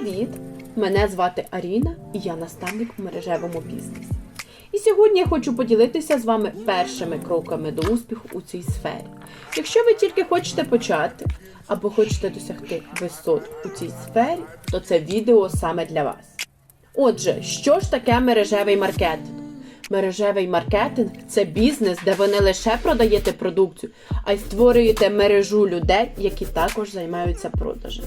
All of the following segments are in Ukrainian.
Привіт! Мене звати Аріна і я наставник у мережевому бізнесі. І сьогодні я хочу поділитися з вами першими кроками до успіху у цій сфері. Якщо ви тільки хочете почати або хочете досягти висот у цій сфері, то це відео саме для вас. Отже, що ж таке мережевий маркетинг? Мережевий маркетинг це бізнес, де ви не лише продаєте продукцію, а й створюєте мережу людей, які також займаються продажем.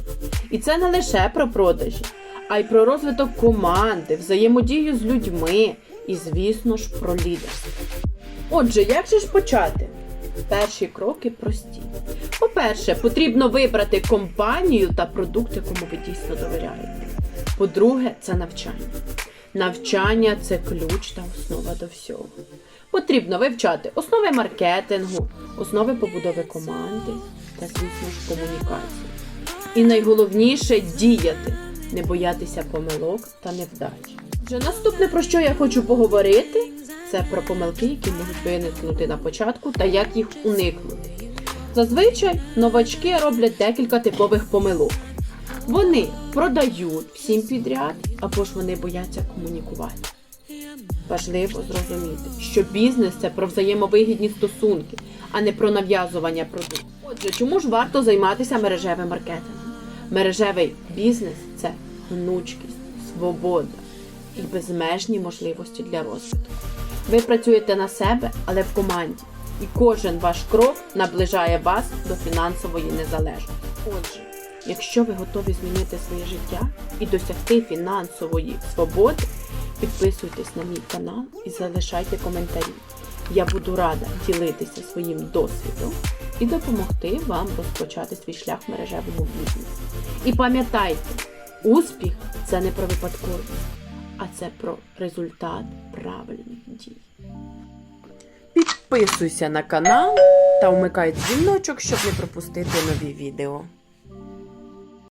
І це не лише про продажі, а й про розвиток команди, взаємодію з людьми і, звісно ж, про лідерство. Отже, як же ж почати? Перші кроки прості. По-перше, потрібно вибрати компанію та продукт, якому ви дійсно довіряєте. По-друге, це навчання. Навчання це ключ та основа до всього. Потрібно вивчати основи маркетингу, основи побудови команди та, звісно ж, комунікації. І найголовніше діяти, не боятися помилок та невдач. Вже наступне, про що я хочу поговорити, це про помилки, які можуть виникнути на початку та як їх уникнути. Зазвичай новачки роблять декілька типових помилок. Вони продають всім підряд, або ж вони бояться комунікувати. Важливо зрозуміти, що бізнес це про взаємовигідні стосунки, а не про нав'язування продукту. Отже, чому ж варто займатися мережевим маркетингом? Мережевий бізнес це гнучкість, свобода і безмежні можливості для розвитку. Ви працюєте на себе, але в команді, і кожен ваш крок наближає вас до фінансової незалежності. Отже, якщо ви готові змінити своє життя і досягти фінансової свободи, підписуйтесь на мій канал і залишайте коментарі. Я буду рада ділитися своїм досвідом і допомогти вам розпочати свій шлях в мережевому бізнесі. І пам'ятайте, успіх це не про випадковість, а це про результат правильних дій. Підписуйся на канал та вмикай дзвіночок, щоб не пропустити нові відео.